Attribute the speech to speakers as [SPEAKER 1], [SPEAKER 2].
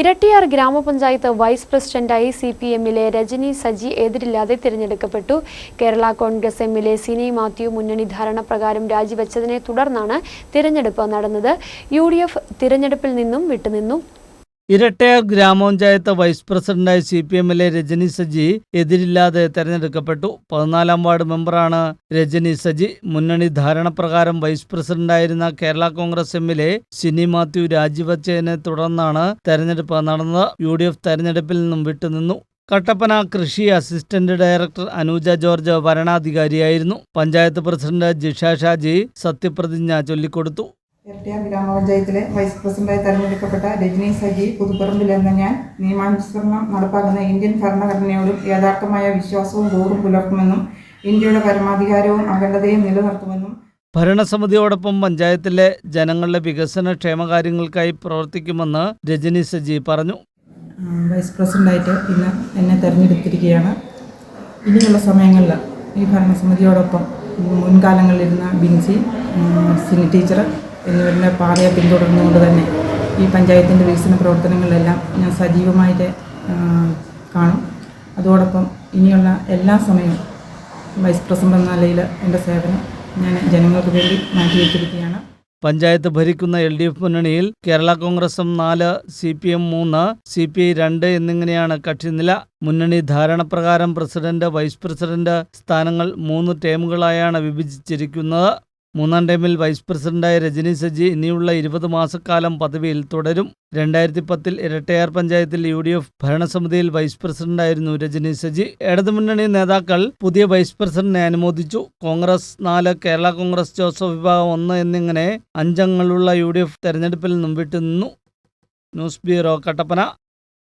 [SPEAKER 1] ഇരട്ടിയാർ ഗ്രാമപഞ്ചായത്ത് വൈസ് പ്രസിഡന്റായി C P എമ്മിലെ രജനി സജി എതിരില്ലാതെ തിരഞ്ഞെടുക്കപ്പെട്ടു. കേരള കോൺഗ്രസ് എമ്മിലെ സിനി മാത്യു മുന്നണി ധാരണ പ്രകാരം രാജിവെച്ചതിനെ തുടർന്നാണ് തിരഞ്ഞെടുപ്പ് നടന്നത്. യു ഡി എഫ് തിരഞ്ഞെടുപ്പിൽ നിന്നും വിട്ടുനിന്നു.
[SPEAKER 2] ഇരട്ടയാർ ഗ്രാമപഞ്ചായത്ത് വൈസ് പ്രസിഡന്റായി സി പി എമ്മിലെ രജനി സജി എതിരില്ലാതെ തെരഞ്ഞെടുക്കപ്പെട്ടു. പതിനാലാം വാർഡ് മെമ്പറാണ് രജനി സജി. മുന്നണി ധാരണപ്രകാരം വൈസ് പ്രസിഡന്റായിരുന്ന കേരള കോൺഗ്രസ് എമ്മിലെ സിനി മാത്യു രാജിവച്ചതിനെ തുടർന്നാണ് തെരഞ്ഞെടുപ്പ് നടന്നത്. യു ഡി എഫ് തെരഞ്ഞെടുപ്പിൽ നിന്നും വിട്ടുനിന്നു. കട്ടപ്പന കൃഷി അസിസ്റ്റന്റ് ഡയറക്ടർ അനൂജ ജോർജ് ഭരണാധികാരിയായിരുന്നു. പഞ്ചായത്ത് പ്രസിഡന്റ് ജിഷ ഷാജി സത്യപ്രതിജ്ഞ ചൊല്ലിക്കൊടുത്തു.
[SPEAKER 3] ഇരട്ടിയാർ ഗ്രാമപഞ്ചായത്തിലെ വൈസ് പ്രസിഡന്റായി തെരഞ്ഞെടുക്കപ്പെട്ട രജനി സജി പുതുപ്പറമ്പിൽ എന്ന ഞാൻ നിയമാനുസരണം നടപ്പാക്കുന്ന ഇന്ത്യൻ ഭരണഘടനയോടും യഥാർത്ഥമായ വിശ്വാസവും കൂറും പുലർത്തുമെന്നും ഇന്ത്യയുടെ പരമാധികാരവും അഖണ്ഡതയും നിലനിർത്തുമെന്നും
[SPEAKER 2] ഭരണസമിതിയോടൊപ്പം പഞ്ചായത്തിലെ ജനങ്ങളുടെ വികസന ക്ഷേമകാര്യങ്ങൾക്കായി പ്രവർത്തിക്കുമെന്ന് രജനി സജി പറഞ്ഞു.
[SPEAKER 3] വൈസ് പ്രസിഡന്റായിട്ട് ഇന്ന് എന്നെ തെരഞ്ഞെടുത്തിരിക്കുകയാണ്. ഇനിയുള്ള സമയങ്ങളിൽ ഈ ഭരണസമിതിയോടൊപ്പം മുൻകാലങ്ങളിലിരുന്ന ബിൻസി സിനി ടീച്ചർ എന്നിവരുടെ പാതയെ പിന്തുടർന്നുകൊണ്ട് തന്നെ ഈ പഞ്ചായത്തിന്റെ വികസന പ്രവർത്തനങ്ങളിലെല്ലാം ഞാൻ സജീവമായിട്ട് കാണും. അതോടൊപ്പം ഇനിയുള്ള എല്ലാ സമയവും വൈസ് പ്രസിഡന്റ് എന്ന നിലയിൽ എന്റെ സേവനം ഞാൻ ജനങ്ങൾക്ക് വേണ്ടി മാറ്റിവെച്ചിരിക്കുകയാണ്.
[SPEAKER 2] പഞ്ചായത്ത് ഭരിക്കുന്ന എൽ ഡി എഫ് മുന്നണിയിൽ കേരള കോൺഗ്രസും നാല് സി പി എം മൂന്ന് സി പി ഐ രണ്ട് എന്നിങ്ങനെയാണ് കക്ഷിനില മുന്നണി ധാരണപ്രകാരം പ്രസിഡന്റ് വൈസ് പ്രസിഡന്റ് സ്ഥാനങ്ങൾ മൂന്ന് ടേമുകളായാണ് വിഭജിച്ചിരിക്കുന്നത്. മൂന്നാം ടൈമിൽ വൈസ് പ്രസിഡന്റായ രജനി സജി ഇനിയുള്ള ഇരുപത് മാസക്കാലം പദവിയിൽ തുടരും. രണ്ടായിരത്തി പത്തിൽ ഇരട്ടയാർ പഞ്ചായത്തിൽ യു ഡി എഫ് ഭരണസമിതിയിൽ വൈസ് പ്രസിഡന്റായിരുന്നു രജനി സജി. ഇടതുമുന്നണി നേതാക്കൾ പുതിയ വൈസ് പ്രസിഡന്റിനെ അനുമോദിച്ചു. കോൺഗ്രസ് നാല് കേരള കോൺഗ്രസ് ജോസഫ് വിഭാഗം ഒന്ന് എന്നിങ്ങനെ അഞ്ചംഗങ്ങളുള്ള യു ഡി എഫ് തെരഞ്ഞെടുപ്പിൽ നിന്നും വിട്ടുനിന്നു. News bureau Kattappana.